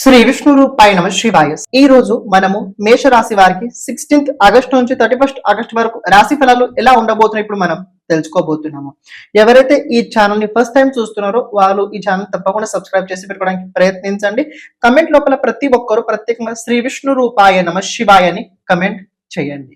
శ్రీ విష్ణు రూపాయ నమ శివాయ. ఈ రోజు మనము మేష రాశి వారికి సిక్స్టీన్త్ ఆగస్ట్ నుంచి థర్టీ ఫస్ట్ ఆగస్ట్ వరకు రాశి ఫలాలు ఎలా ఉండబోతున్నాయి ఇప్పుడు మనం తెలుసుకోబోతున్నాము. ఎవరైతే ఈ ఛానల్ని ఫస్ట్ టైం చూస్తున్నారో వాళ్ళు ఈ ఛానల్ తప్పకుండా సబ్స్క్రైబ్ చేసి పెట్టుకోవడానికి ప్రయత్నించండి. కమెంట్ లోపల ప్రతి ఒక్కరు ప్రత్యేకంగా శ్రీ విష్ణు రూపాయ నమ శివాయ అని కమెంట్ చేయండి.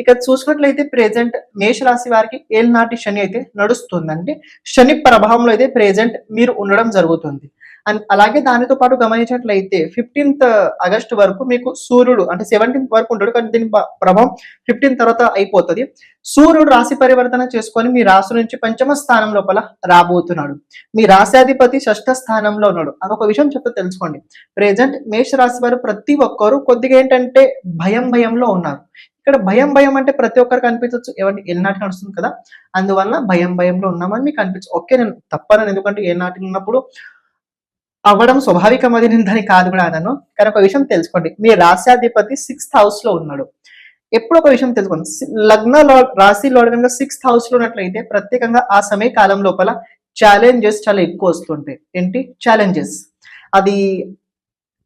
ఇక చూసుకున్నట్లయితే ప్రెజెంట్ మేషరాశి వారికి ఏళ్ళనాటి శని అయితే నడుస్తుందండి. శని ప్రభావంలో అయితే ప్రెజెంట్ మీరు ఉండడం జరుగుతుంది. అండ్ అలాగే దానితో పాటు గమనించినట్లయితే ఫిఫ్టీన్త్ ఆగస్ట్ వరకు మీకు సూర్యుడు అంటే సెవెంటీన్త్ వరకు ఉంటాడు. కానీ దీని ప్రభావం ఫిఫ్టీన్ తర్వాత అయిపోతుంది. సూర్యుడు రాశి పరివర్తన చేసుకొని మీ రాశి నుంచి పంచమ స్థానం లోపల రాబోతున్నాడు. మీ రాశాధిపతి షష్ఠ స్థానంలో ఉన్నాడు. అదొక విషయం చెప్తే తెలుసుకోండి. ప్రెజెంట్ మేష రాశి వారు ప్రతి ఒక్కరు కొద్దిగా ఏంటంటే భయం భయంలో ఉన్నారు. ఇక్కడ భయం భయం అంటే ప్రతి ఒక్కరికి అనిపించవచ్చు ఏమంటే ఏనాటి నడుస్తుంది కదా. అందువల్ల భయం భయంలో ఉన్నామని మీకు అనిపించు ఓకే నేను తప్పనని ఎందుకంటే ఏనాటి ఉన్నప్పుడు అవ్వడం స్వాభావికం అది దాన్ని కాదు కూడా అన్నాను కానీ ఒక విషయం తెలుసుకోండి. మీ రాశ్యాధిపతి సిక్స్త్ హౌస్లో ఉన్నాడు. ఎప్పుడు ఒక విషయం తెలుసుకోండి. లగ్న రాశి రాశిలో సిక్స్త్ హౌస్లో ఉన్నట్లయితే ప్రత్యేకంగా ఆ సమయ కాలం లోపల ఛాలెంజెస్ చాలా ఎక్కువ వస్తుంటాయి. ఏంటి? ఛాలెంజెస్ అది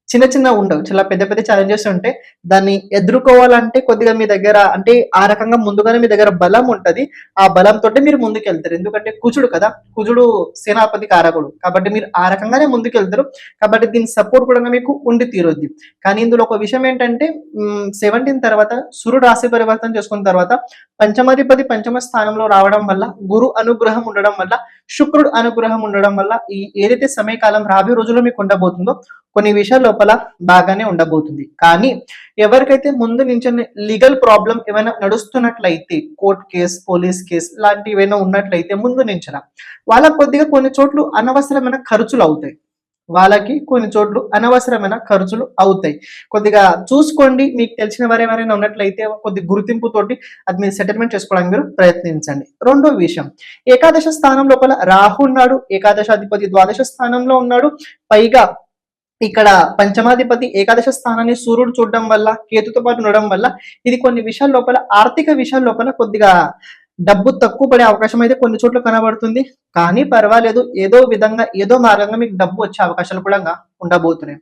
చిన్న చిన్న ఉండవు. చాలా పెద్ద పెద్ద ఛాలెంజెస్ ఉంటే దాన్ని ఎదుర్కోవాలంటే కొద్దిగా మీ దగ్గర అంటే ఆ రకంగా ముందుగానే మీ దగ్గర బలం ఉంటది. ఆ బలంతో మీరు ముందుకు వెళ్తారు ఎందుకంటే కుజుడు కదా. కుజుడు సేనాపతి కారకుడు. కాబట్టి మీరు ఆ రకంగానే ముందుకెళ్తారు. కాబట్టి దీని సపోర్ట్ కూడా మీకు ఉండి తీరొద్ది. కానీ ఇందులో ఒక విషయం ఏంటంటే సెవెంటీన్ తర్వాత సురు రాశి పరివర్తన చేసుకున్న తర్వాత పంచమాధిపతి పంచమ స్థానంలో రావడం వల్ల గురు అనుగ్రహం ఉండడం వల్ల శుక్రుడు అనుగ్రహం ఉండడం వల్ల ఈ ఏదైతే సమయకాలం రాబోయే రోజుల్లో మీకు ఉండబోతుందో కొన్ని విషయాల లోపల బాగానే ఉండబోతుంది. కానీ ఎవరికైతే ముందు నుంచి లీగల్ ప్రాబ్లం ఏమైనా నడుస్తున్నట్లయితే కోర్ట్ కేస్ పోలీస్ కేస్ లాంటివి ఏమైనా ఉన్నట్లయితే ముందు నుంచిన వాళ్ళకి కొద్దిగా కొన్ని చోట్ల అనవసరమైన ఖర్చులు అవుతాయి. వాళ్ళకి కొన్ని చోట్ల అనవసరమైన ఖర్చులు అవుతాయి. కొద్దిగా చూసుకోండి మీకు తెలిసిన వారు ఎవరైనా ఉన్నట్లయితే కొద్ది గుర్తింపుతోటి అది మీరు సెటిల్మెంట్ చేసుకోవడానికి మీరు ప్రయత్నించండి. రెండో విషయం ఏకాదశ స్థానం లోపల రాహు ఉన్నాడు ఏకాదశాధిపతి ద్వాదశ స్థానంలో ఉన్నాడు పైగా ఇక్కడ పంచమాధిపతి ఏకాదశ స్థానాన్ని సూర్యుడు చూడడం వల్ల కేతుతో పాటు ఉండడం వల్ల ఇది కొన్ని విషయాల లోపల ఆర్థిక విషయాల లోపల కొద్దిగా డబ్బు తక్కువ పడే అవకాశం అయితే కొన్ని చోట్ల కనబడుతుంది. కానీ పర్వాలేదు ఏదో విధంగా ఏదో మార్గంగా మీకు డబ్బు వచ్చే అవకాశాలు కూడా ఉండబోతున్నాయి.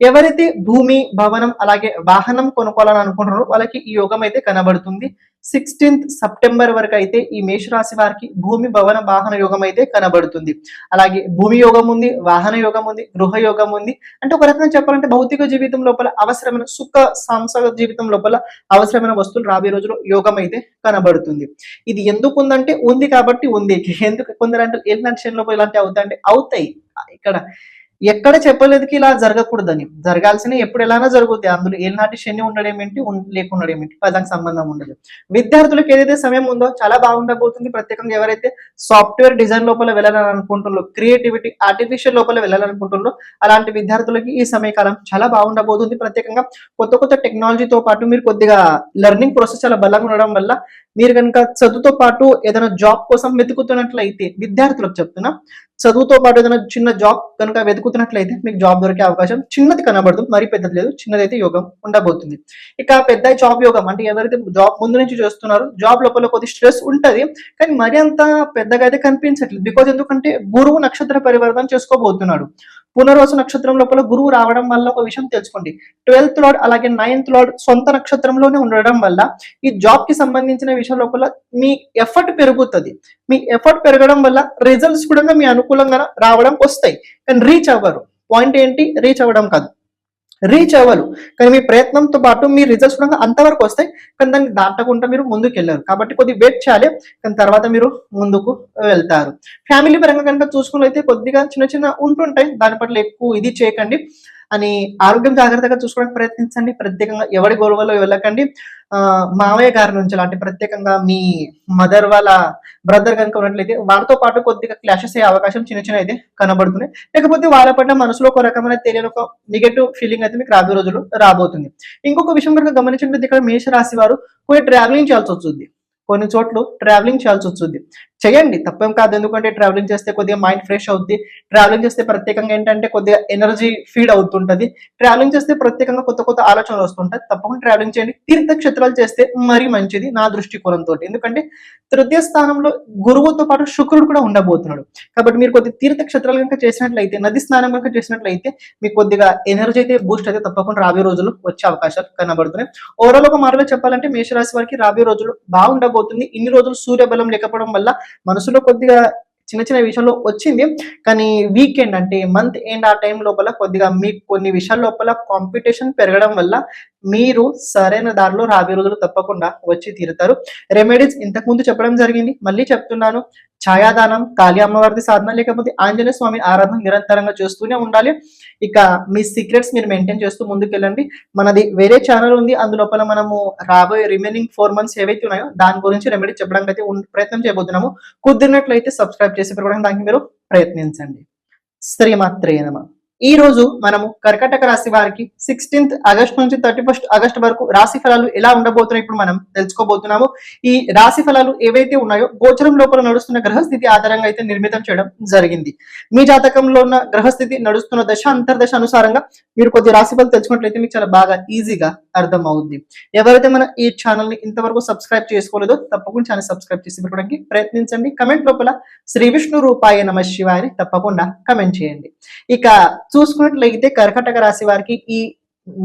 ఎవరైతే భూమి భవనం అలాగే వాహనం కొనుక్కోవాలని అనుకుంటున్నారో వాళ్ళకి ఈ యోగం అయితే కనబడుతుంది. సిక్స్టీన్త్ సెప్టెంబర్ వరకు అయితే ఈ మేషరాశి వారికి భూమి భవన వాహన యోగం అయితే కనబడుతుంది. అలాగే భూమి యోగం ఉంది వాహన యోగం ఉంది గృహ యోగం ఉంది. అంటే ఒక రకంగా చెప్పాలంటే భౌతిక జీవితం లోపల అవసరమైన సుఖ సాంసారిక జీవితం లోపల అవసరమైన వస్తువులు రాబోయే రోజుల్లో యోగం అయితే కనబడుతుంది. ఇది ఎందుకు ఉందంటే ఉంది కాబట్టి ఉంది. ఎందుకు కొందరంటే ఏంటంటే లోపల ఇలాంటి అవుతాయంటే అవుతాయి. ఇక్కడ ఎక్కడ చెప్పలేదుకి ఇలా జరగకూడదని. జరగాల్సిన ఎప్పుడు ఎలానా జరుగుతాయి. అందులో ఏనాటి శని ఉండడం ఏంటి లేకుండా ఏమిటి దానికి సంబంధం ఉండదు. విద్యార్థులకు ఏదైతే సమయం ఉందో చాలా బాగుండబోతుంది. ప్రత్యేకంగా ఎవరైతే సాఫ్ట్వేర్ డిజైన్ లోపల వెళ్ళాలని అనుకుంటున్నారో క్రియేటివిటీ ఆర్టిఫిషియల్ లోపల వెళ్ళాలనుకుంటున్నారో అలాంటి విద్యార్థులకి ఈ సమయకాలం చాలా బాగుండబోతుంది. ప్రత్యేకంగా కొత్త కొత్త టెక్నాలజీతో పాటు మీరు కొద్దిగా లెర్నింగ్ ప్రాసెస్ చాలా బలంగా ఉండడం వల్ల మీరు కనుక చదువుతో పాటు ఏదైనా జాబ్ కోసం వెతుకుతున్నట్లయితే విద్యార్థులకు చెప్తున్నా చదువుతో పాటు ఏదైనా చిన్న జాబ్ కనుక వెతుకుతున్నట్లయితే మీకు జాబ్ దొరికే అవకాశం చిన్నది కనబడుతుంది మరీ పెద్దది లేదు చిన్నదైతే యోగం ఉండబోతుంది. ఇక పెద్ద జాబ్ యోగం అంటే ఎవరైతే జాబ్ ముందు నుంచి చేస్తున్నారో జాబ్ లోపల కొద్ది స్ట్రెస్ ఉంటది కానీ మరి అంత పెద్దగా అయితే కనిపించట్లేదు. బికాజ్ ఎందుకంటే గురువు నక్షత్ర పరివర్తన చేసుకోబోతున్నాడు. పునర్వసు నక్షత్రం లోపల గురువు రావడం వల్ల ఒక విషయం తెలుసుకోండి. ట్వెల్త్ లార్డ్ అలాగే నైన్త్ లార్డ్ సొంత నక్షత్రంలోనే ఉండడం వల్ల ఈ జాబ్కి సంబంధించిన విషయం లోపల మీ ఎఫర్ట్ పెరుగుతుంది. మీ ఎఫర్ట్ పెరగడం వల్ల రిజల్ట్స్ కూడా మీ అనుకూలంగా రావడం వస్తాయి. కానీ రీచ్ అవ్వరు. పాయింట్ ఏంటి? రీచ్ అవ్వడం కాదు. రీచ్ అవ్వరు. కానీ మీ ప్రయత్నంతో పాటు మీ రిజల్ట్స్ కూడా అంతవరకు వస్తాయి. కానీ దాన్ని దాటకుండా మీరు ముందుకు వెళ్ళారు కాబట్టి కొద్ది వెయిట్ చేయాలి. కానీ తర్వాత మీరు ముందుకు వెళ్తారు. ఫ్యామిలీ పరంగా కనుక చూసుకున్నైతే కొద్దిగా చిన్న చిన్న ఉంటుంటాయి. దాని పట్ల ఎక్కువ ఇది చేయకండి. అని ఆరోగ్యం జాగ్రత్తగా చూసుకోవడానికి ప్రయత్నించండి. ప్రత్యేకంగా ఎవరి గొడవలో వెళ్ళకండి. మావయ్య గారి నుంచి అలాంటి ప్రత్యేకంగా మీ మదర్ వాళ్ళ బ్రదర్ కనుక ఉన్నట్లయితే వారితో పాటు కొద్దిగా క్లాషెస్ అయ్యే అవకాశం చిన్న చిన్న అయితే కనబడుతున్నాయి. లేకపోతే వాళ్ళ పట్ల మనసులో ఒక రకమైన తెలియని ఒక నెగటివ్ ఫీలింగ్ అయితే మీకు రాబోయే రోజులు రాబోతుంది. ఇంకొక విషయం కనుక గమనించినట్లయితే ఇక్కడ మేషరాశి వారు కొన్ని ట్రావెలింగ్ చేయాల్సి వస్తుంది. కొన్ని చోట్ల ట్రావెలింగ్ చేయాల్సి వస్తుంది. చేయండి. తప్పేం కాదు. ఎందుకంటే ట్రావెలింగ్ చేస్తే కొద్దిగా మైండ్ ఫ్రెష్ అవుద్ది. ట్రావెలింగ్ చేస్తే ప్రత్యేకంగా ఏంటంటే కొద్దిగా ఎనర్జీ ఫీడ్ అవుతుంటది. ట్రావెలింగ్ చేస్తే ప్రత్యేకంగా కొత్త కొత్త ఆలోచనలు వస్తుంటాయి. తప్పకుండా ట్రావెలింగ్ చేయండి. తీర్థక్షేత్రాలు చేస్తే మరీ మంచిది నా దృష్టికోణంతో ఎందుకంటే తృతీయ స్థానంలో గురువుతో పాటు శుక్రుడు కూడా ఉండబోతున్నాడు. కాబట్టి మీరు కొద్ది తీర్థక్షేత్రాలు కనుక చేసినట్లయితే నది స్నానం కనుక చేసినట్లయితే మీకు కొద్దిగా ఎనర్జీ అయితే బూస్ట్ అయితే తప్పకుండా రాబోయే రోజులు వచ్చే అవకాశాలు కనబడుతున్నాయి. ఓవరాల్ ఒక మాటలో చెప్పాలంటే మేషరాశి వారికి రాబోయే రోజులు బాగుండబోతుంది. ఇన్ని రోజులు సూర్యబలం లేకపోవడం వల్ల మనసులో కొద్దిగా చిన్న చిన్న విషయంలో వచ్చింది. కానీ వీకెండ్ అంటే మంత్ ఎండ్ ఆ టైం లోపల కొద్దిగా మీకు కొన్ని విషయాల లోపల కాంపిటీషన్ పెరగడం వల్ల మీరు సరైన దారిలో రాబోయే రోజులు తప్పకుండా వచ్చి తీరుతారు. రెమెడీస్ ఇంతకు ముందు చెప్పడం జరిగింది. మళ్ళీ చెప్తున్నాను. ఛాయాదానం కాళీ అమ్మవారిది సాధన లేకపోతే ఆంజనేయ స్వామి ఆరాధన నిరంతరంగా చేస్తూనే ఉండాలి. ఇక మీ సీక్రెట్స్ మీరు మెయింటైన్ చేస్తూ ముందుకెళ్ళండి. మనది వేరే ఛానల్ ఉంది. అందులోపల మనము రాబోయే రిమైనింగ్ ఫోర్ మంత్స్ ఏవైతే ఉన్నాయో దాని గురించి రెమెడీ చెప్పడానికి అయితే ప్రయత్నం చేయబోతున్నాము. కుదిరినట్లయితే సబ్స్క్రైబ్ చేసి పెరగడానికి దానికి మీరు ప్రయత్నించండి. శ్రీమాత్రే నమ. ఈ రోజు మనము కర్కటక రాశి వారికి సిక్స్టీన్త్ ఆగస్ట్ నుంచి థర్టీ ఫస్ట్ ఆగస్ట్ వరకు రాశి ఫలాలు ఎలా ఉండబోతున్నాయి ఇప్పుడు మనం తెలుసుకోబోతున్నాము. ఈ రాశి ఫలాలు ఏవైతే ఉన్నాయో గోచరం లోపల నడుస్తున్న గ్రహస్థితి ఆధారంగా అయితే నిర్మితం చేయడం జరిగింది. మీ జాతకంలో ఉన్న గ్రహస్థితి నడుస్తున్న దశ అంతర్దశ అనుసారంగా మీరు కొద్ది రాశి ఫలాలు తెలుసుకున్నట్లయితే మీకు చాలా బాగా ఈజీగా అర్థం అవుద్ది ఎవరైతే మన ఈ ఛానల్ని ఇంతవరకు సబ్స్క్రైబ్ చేసుకోలేదో తప్పకుండా ఛానల్ సబ్స్క్రైబ్ చేసి పెట్టుకోవడానికి ప్రయత్నించండి. కమెంట్ లోపల శ్రీ విష్ణు రూపాయ నమ శివాయని తప్పకుండా కమెంట్ చేయండి. ఇక చూసుకున్నట్లయితే కర్కటక రాశి వారికి ఈ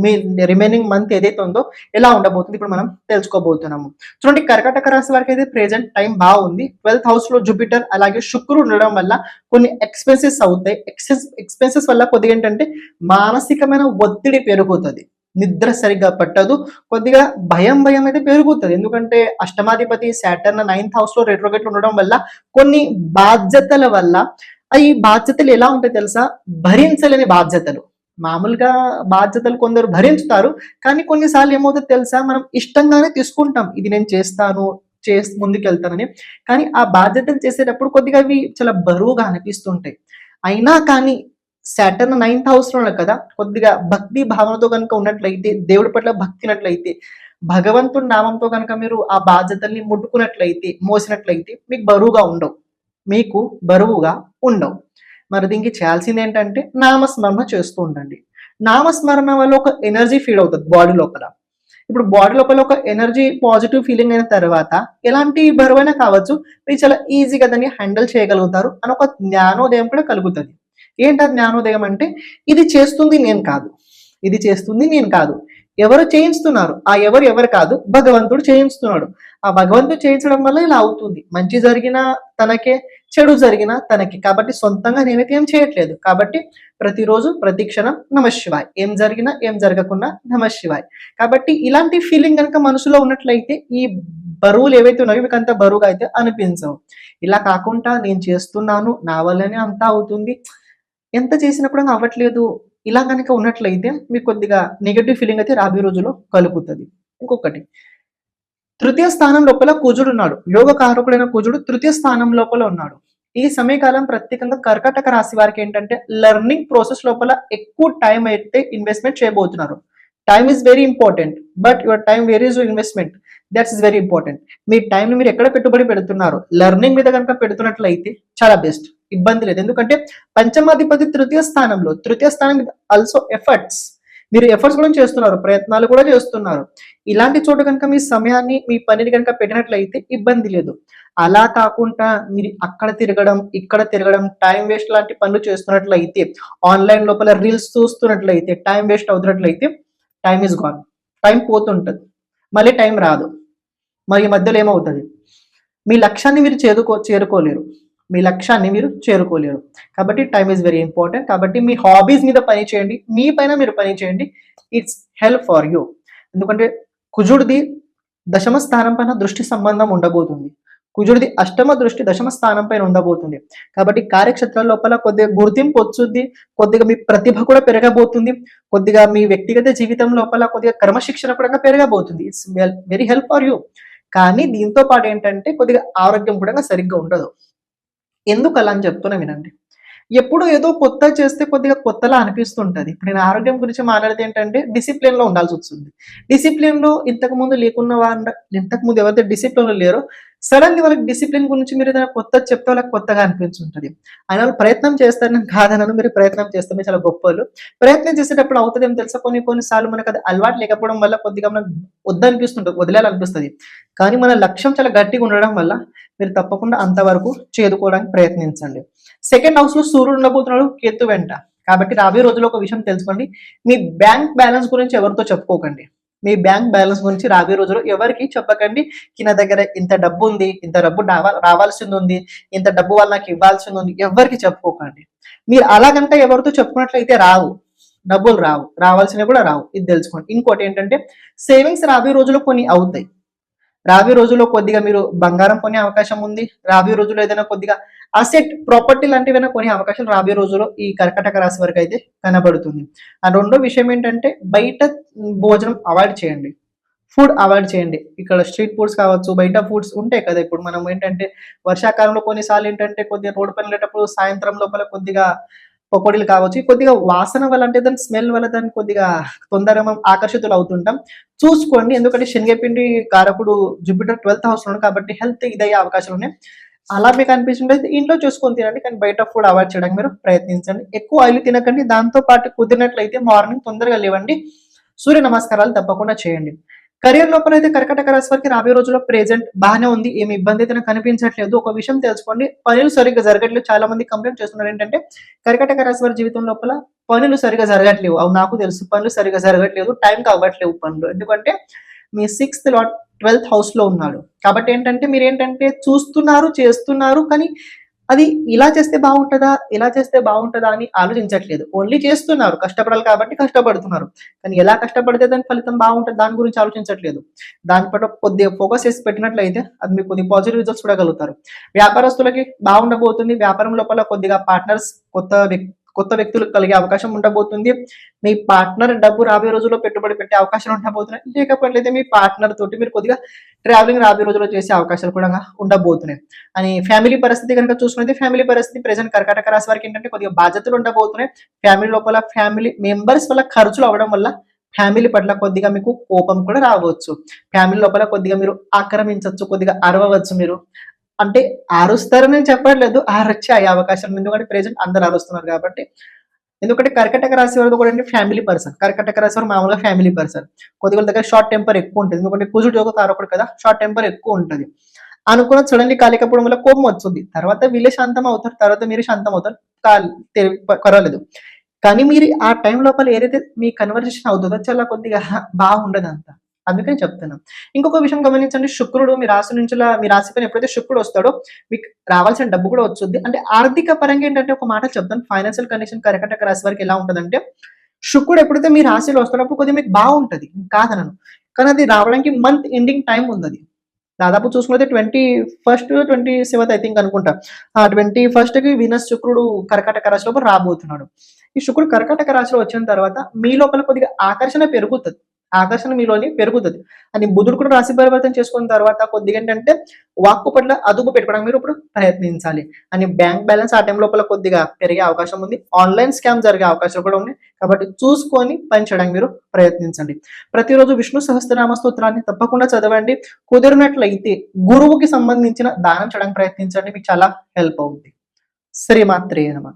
మీ రిమైనింగ్ మంత్ ఏదైతే ఉందో ఎలా ఉండబోతుంది? ఇప్పుడు మనం తెలుసుకోబోతున్నాము. చూడండి కర్కటక రాశి వారికి అయితే ప్రెజెంట్ టైం బాగుంది. ట్వెల్త్ హౌస్లో జూపిటర్ అలాగే శుక్రుడు ఉండడం వల్ల కొన్ని ఎక్స్పెన్సెస్ అవుతాయి. ఎక్సెస్ ఎక్స్పెన్సెస్ వల్ల కొద్దిగా ఏంటంటే మానసికమైన ఒత్తిడి పెరుగుతుంది. నిద్ర సరిగ్గా పట్టదు. కొద్దిగా భయం భయం అయితే పెరుగుతుంది. ఎందుకంటే అష్టమాధిపతి సాటర్న్ నైన్త్ హౌస్లో రెట్రోగేట్ ఉండడం వల్ల కొన్ని బాధ్యతల వల్ల ఈ బాధ్యతలు ఎలా ఉంటాయి తెలుసా? భరించలేని బాధ్యతలు. మామూలుగా బాధ్యతలు కొందరు భరించుతారు కానీ కొన్నిసార్లు ఏమవుతుంది తెలుసా? మనం ఇష్టంగానే తీసుకుంటాం. ఇది నేను చేస్తాను చే ముందుకెళ్తానని. కానీ ఆ బాధ్యతలు చేసేటప్పుడు కొద్దిగా అవి చాలా బరువుగా అనిపిస్తుంటాయి. అయినా కానీ సాటర్న్ నైన్త్ హౌస్లో కదా? కొద్దిగా భక్తి భావనతో కనుక ఉన్నట్లయితే దేవుడి పట్ల భక్తి ఉన్నట్లయితే భగవంతుడి నామంతో కనుక మీరు ఆ బాధ్యతల్ని ముట్టుకున్నట్లయితే మోసినట్లయితే మీకు బరువుగా ఉండవు. మీకు బరువుగా ఉండవు. మరి దీనికి చేయాల్సింది ఏంటంటే నామస్మరణ చేస్తూ ఉండండి. నామస్మరణ వల్ల ఒక ఎనర్జీ ఫీల్ అవుతుంది బాడీ లోపల. ఇప్పుడు బాడీ లోపల ఒక ఎనర్జీ పాజిటివ్ ఫీలింగ్ అయిన తర్వాత ఎలాంటి బరువైనా కావచ్చు మీరు చాలా ఈజీగా దాన్ని హ్యాండిల్ చేయగలుగుతారు అని ఒక జ్ఞానోదయం కూడా కలుగుతుంది. ఏంటి జ్ఞానోదయం అంటే ఇది చేస్తుంది నేను కాదు. ఇది చేస్తుంది నేను కాదు. ఎవరు చేయిస్తున్నారు ఆ ఎవరు ఎవరు కాదు భగవంతుడు చేయిస్తున్నాడు ఆ భగవంతుడు చేయించడం వల్ల ఇలా అవుతుంది. మంచి జరిగినా తనకే చెడు జరిగినా తనకి. కాబట్టి సొంతంగా నేనైతే ఏం చేయట్లేదు. కాబట్టి ప్రతిరోజు ప్రతిక్షణం నమశివాయ్ ఏం జరిగినా ఏం జరగకుండా నమశివాయ్ కాబట్టి ఇలాంటి ఫీలింగ్ కనుక మనసులో ఉన్నట్లయితే ఈ బరువులు ఏవైతే ఉన్నాయో మీకు అంత బరువుగా అయితే అనిపించవు. ఇలా కాకుండా నేను చేస్తున్నాను నా వల్లనే అంతా అవుతుంది. ఎంత చేసినా కూడా అవ్వట్లేదు. ఇలా కనుక ఉన్నట్లయితే మీకు కొద్దిగా నెగటివ్ ఫీలింగ్ అయితే రాబోయే రోజుల్లో కలుగుతుంది. ఇంకొకటి తృతీయ స్థానం లోపల కుజుడు ఉన్నాడు. యోగ కారకుడైన కుజుడు తృతీయ స్థానం లోపల ఉన్నాడు. ఈ సమయకాలం ప్రత్యేకంగా కర్కటక రాశి వారికి ఏంటంటే లెర్నింగ్ ప్రాసెస్ లోపల ఎక్కువ టైం అయితే ఇన్వెస్ట్మెంట్ చేయబోతున్నారు. Time is very important but your time very is investment that's is very important మీ టైంని మీరు ఎక్కడ పెట్టుబడి పెడుతున్నారు? లెర్నింగ్ మీద కనుక పెడుతున్నట్లయితే చాలా బెస్ట్ ఇబ్బంది లేదు. ఎందుకంటే పంచమాధిపతి తృతీయ స్థానంలో తృతీయ స్థానం ఆల్సో ఎఫర్ట్స్ మీరు ఎఫర్ట్స్ కూడా చేస్తున్నారు ప్రయత్నాలు కూడా చేస్తున్నారు. ఇలాంటి చోట కనుక మీ సమయాన్ని మీ పనిని కనుక పెట్టినట్లయితే ఇబ్బంది లేదు. అలా కాకుండా మీరు అక్కడ తిరగడం ఇక్కడ తిరగడం టైం వేస్ట్ లాంటి పనులు చేస్తున్నట్లయితే ఆన్లైన్ లోపల రీల్స్ చూస్తున్నట్లయితే టైం వేస్ట్ అవుతున్నట్లయితే టైం ఇస్ గాన్ టైం పోతుంటుంది. మళ్ళీ టైం రాదు. మరి ఈ మధ్యలో ఏమవుతుంది? మీ లక్ష్యాన్ని మీరు చేరుకో చేరుకోలేరు. మీ లక్ష్యాన్ని మీరు చేరుకోలేరు. కాబట్టి టైం ఈజ్ వెరీ ఇంపార్టెంట్ కాబట్టి మీ హాబీస్ మీద పని చేయండి. మీ పైన మీరు పని చేయండి. ఇట్స్ హెల్ప్ ఫర్ యూ ఎందుకంటే కుజుడిది దశమ స్థానం పైన దృష్టి సంబంధం ఉండబోతుంది. కుజుడిది అష్టమ దృష్టి దశమ స్థానం పైన ఉండబోతుంది. కాబట్టి కార్యక్షేత్రాల లోపల కొద్దిగా గుర్తింపు వచ్చుద్ది కొద్దిగా మీ ప్రతిభ కూడా పెరగబోతుంది. కొద్దిగా మీ వ్యక్తిగత జీవితం లోపల కొద్దిగా క్రమశిక్షణ కూడా పెరగబోతుంది. It's very help for you కానీ దీంతో పాటు ఏంటంటే కొద్దిగా ఆరోగ్యం కూడా సరిగ్గా ఉండదు. ఎందుకు అలా అని చెప్తున్నా వినండి. ఎప్పుడు ఏదో కొత్త చేస్తే కొద్దిగా కొత్తలా అనిపిస్తుంటది. ఇప్పుడు నేను ఆరోగ్యం గురించి మాట్లాడితే ఏంటంటే డిసిప్లిన్లో ఉండాల్సి వస్తుంది. డిసిప్లిన్లో ఇంతకు ముందు లేకున్న వారు ఇంతకు ముందు ఎవరైతే డిసిప్లిన్లో లేరో సడన్లీ వాళ్ళకి డిసిప్లిన్ గురించి మీరు ఏదైనా కొత్త చెప్తే వాళ్ళకి కొత్తగా అనిపించుంటుంది. ఆయన వాళ్ళు ప్రయత్నం చేస్తారని కాదనను మీరు ప్రయత్నం చేస్తే మీరు చాలా గొప్పలు ప్రయత్నం చేసేటప్పుడు అవుతుందేమో తెలుసా? కొన్ని కొన్నిసార్లు మనకు అది అలవాటు లేకపోవడం వల్ల కొద్దిగా మనకు వద్దనిపిస్తుంటుంది వదిలేయాలనిపిస్తుంది. కానీ మన లక్ష్యం చాలా గట్టిగా ఉండడం వల్ల మీరు తప్పకుండా అంతవరకు చేదుకోవడానికి ప్రయత్నించండి. సెకండ్ హౌస్లో సూర్యుడు ఉండబోతున్నాడు కేతు వెంట. కాబట్టి రాబోయే రోజుల్లో ఒక విషయం తెలుసుకోండి. మీ బ్యాంక్ బ్యాలెన్స్ గురించి ఎవరితో చెప్పుకోకండి. మీ బ్యాంక్ బ్యాలెన్స్ గురించి రాబోయే రోజుల్లో ఎవరికి చెప్పకండి. కింద దగ్గర ఇంత డబ్బు ఉంది ఇంత డబ్బు రావాల్సింది ఉంది ఇంత డబ్బు వాళ్ళ నాకు ఇవ్వాల్సింది ఉంది ఎవరికి చెప్పుకోకండి. మీరు అలాగంటే ఎవరితో చెప్పుకున్నట్లయితే రావు. డబ్బులు రావు. రావాల్సినవి కూడా రావు. ఇది తెలుసుకోండి. ఇంకోటి ఏంటంటే సేవింగ్స్ రాబోయే రోజుల్లో కొన్ని అవుతాయి. రాబోయే రోజుల్లో కొద్దిగా మీరు బంగారం కొనే అవకాశం ఉంది. రాబోయే రోజుల్లో ఏదైనా కొద్దిగా అసెట్ ప్రాపర్టీ లాంటివి కొనే అవకాశం రాబోయే రోజుల్లో ఈ కర్కటక రాశి వరకు అయితే కనబడుతుంది. ఆ రెండో విషయం ఏంటంటే బయట భోజనం అవాయిడ్ చేయండి. ఫుడ్ అవాయిడ్ చేయండి. ఇక్కడ స్ట్రీట్ ఫుడ్స్ కావచ్చు బయట ఫుడ్స్ ఉంటాయి కదా. ఇప్పుడు మనం ఏంటంటే వర్షాకాలంలో కొన్నిసార్లు ఏంటంటే కొద్దిగా రోడ్డు పని వెళ్ళేటప్పుడు సాయంత్రం లోపల కొద్దిగా పకోడీలు కావచ్చు. కొద్దిగా వాసన వల్ల అంటే దాని స్మెల్ వల్ల దాన్ని కొద్దిగా తొందరగా మనం ఆకర్షితులు అవుతుంటాం. చూసుకోండి. ఎందుకంటే శనగపిండి కారకుడు జూపిటర్ ట్వెల్త్ హౌస్లో కాబట్టి హెల్త్ ఇదయ్యే అవకాశాలు ఉన్నాయి. అలా మీకు అనిపిస్తుంటే ఇంట్లో చూసుకొని తినండి. కానీ బయట ఫుడ్ అవాయిడ్ చేయడానికి మీరు ప్రయత్నించండి. ఎక్కువ ఆయిల్ తినకండి. దాంతో పాటు కుదిరినట్లయితే మార్నింగ్ తొందరగా లేవండి. సూర్య నమస్కారాలు తప్పకుండా చేయండి. కెరియర్ లోపల అయితే కర్కటక రాశి వారికి రాబోయే రోజుల్లో ప్రెజెంట్ బాగానే ఉంది. ఏమి ఇబ్బంది అయితే కనిపించట్లేదు ఒక విషయం తెలుసుకోండి. పనులు సరిగ్గా జరగట్లేదు. చాలా మంది కంప్లైంట్ చేస్తున్నారు. ఏంటంటే కర్కటక రాశి వారి జీవితం లోపల పనులు సరిగా జరగట్లేవు. అవి నాకు తెలుసు. పనులు సరిగా జరగట్లేదు. టైం అవ్వట్లేవు పనులు. ఎందుకంటే మీ సిక్స్త్ లాట్ ట్వెల్త్ హౌస్లో ఉన్నాడు. కాబట్టి ఏంటంటే మీరు ఏంటంటే చూస్తున్నారు చేస్తున్నారు కానీ అది ఇలా చేస్తే బాగుంటుందా ఇలా చేస్తే బాగుంటుందా అని ఆలోచించట్లేదు. ఓన్లీ చేస్తున్నారు కష్టపడాలి కాబట్టి కష్టపడుతున్నారు. కానీ ఎలా కష్టపడితే దాని ఫలితం బాగుంటుంది దాని గురించి ఆలోచించట్లేదు. దాని పట్ల కొద్దిగా ఫోకస్ చేసి పెట్టినట్లయితే అది మీకు కొద్ది పాజిటివ్ రిజల్ట్స్ చూడగలుగుతారు వ్యాపారస్తులకి బాగుండబోతుంది వ్యాపారం లోపల కొద్దిగా పార్ట్నర్స్ కొత్త కొత్త వ్యక్తులు కలిగే అవకాశం ఉండబోతుంది. మీ పార్ట్నర్ డబ్బు రాబోయే రోజుల్లో పెట్టుబడి పెట్టే అవకాశాలు ఉండబోతున్నాయి. లేకపోతే మీ పార్ట్నర్ తోటి మీరు కొద్దిగా ట్రావెలింగ్ రాబోయే రోజుల్లో చేసే అవకాశాలు కూడా ఉండబోతున్నాయి. అని ఫ్యామిలీ పరిస్థితి కనుక చూసుకుంటే ఫ్యామిలీ పరిస్థితి ప్రజెంట్ కర్కాటక రాశి వారికి ఏంటంటే కొద్దిగా బాధ్యతలు ఉండబోతున్నాయి. ఫ్యామిలీ లోపల ఫ్యామిలీ మెంబర్స్ వల్ల ఖర్చులు అవ్వడం వల్ల ఫ్యామిలీ పట్ల కొద్దిగా మీకు కోపం కూడా రావచ్చు. ఫ్యామిలీ లోపల కొద్దిగా మీరు ఆక్రమించవచ్చు కొద్దిగా అరవవచ్చు మీరు. అంటే అరుస్తారని నేను చెప్పట్లేదు అరచే అయ్యే అవకాశం ఉంది. ఎందుకంటే ప్రెసెంట్ అందరు అరుస్తున్నారు కాబట్టి. ఎందుకంటే కర్కటక రాశి వారు కూడా అంటే ఫ్యామిలీ పర్సన్ కర్కటక రాశి వారు మామూలుగా ఫ్యామిలీ పర్సన్ కొద్దిగా దగ్గర షార్ట్ టెంపర్ ఎక్కువ ఉంటుంది. ఎందుకంటే కుజుడు ఒక కారకుడు కదా షార్ట్ టెంపర్ ఎక్కువ ఉంటుంది. అనుకున్న సడన్లీ కాలేకపోవడం వల్ల కోపం వస్తుంది. తర్వాత వీళ్ళే శాంతం అవుతారు తర్వాత మీరు శాంతం అవుతారు. కాల్ పర్వాలేదు. కానీ మీరు ఆ టైం లోపల ఏదైతే మీ కన్వర్సేషన్ అవుతుందో చాలా కొద్దిగా బాగుండదు అంతా అందుకని చెప్తున్నాం. ఇంకొక విషయం గమనించండి. శుక్రుడు మీ రాశి నుంచి మీ రాశి పైన ఎప్పుడైతే శుక్రుడు వస్తాడో మీకు రావాల్సిన డబ్బు కూడా వచ్చుద్ది. అంటే ఆర్థిక పరంగా ఏంటంటే ఒక మాట చెప్తాను. ఫైనాన్షియల్ కండిషన్ కర్కటక రాశి వారికి ఎలా ఉంటుందంటే శుక్రుడు ఎప్పుడైతే మీ రాశిలో వస్తాడో అప్పుడు కొద్దిగా మీకు బాగుంటది. కాదనను. కానీ అది రావడానికి మంత్ ఎండింగ్ టైం ఉంది అది దాదాపు చూసుకుంటే twenty first twenty seventh I think అనుకుంటా. ఆ ట్వంటీ ఫస్ట్కి వీనస్ శుక్రుడు కర్కాటక రాశిలో రాబోతున్నాడు. ఈ శుక్రుడు కర్కాటక రాశిలో వచ్చిన తర్వాత మీ లోపల కొద్దిగా ఆకర్షణ పెరుగుతుంది. ఆకర్షణ మీలోని పెరుగుతుంది. అని బుధుడు కూడా రాశి పరివర్తన చేసుకున్న తర్వాత కొద్దిగా ఏంటంటే వాక్కు పట్ల అదుపు పెట్టుకోవడానికి మీరు ఇప్పుడు ప్రయత్నించాలి. అని బ్యాంక్ బ్యాలెన్స్ ఆ టైం లోపల కొద్దిగా పెరిగే అవకాశం ఉంది. ఆన్లైన్ స్కామ్ జరిగే అవకాశాలు కూడా ఉన్నాయి. కాబట్టి చూసుకొని పని చేయడానికి మీరు ప్రయత్నించండి. ప్రతిరోజు విష్ణు సహస్రనామ స్తోత్రాన్ని తప్పకుండా చదవండి. కుదిరినట్లయితే గురువుకి సంబంధించిన దానం చేయడానికి ప్రయత్నించండి. మీకు చాలా హెల్ప్ అవుతుంది శ్రీమాత్రే నమ.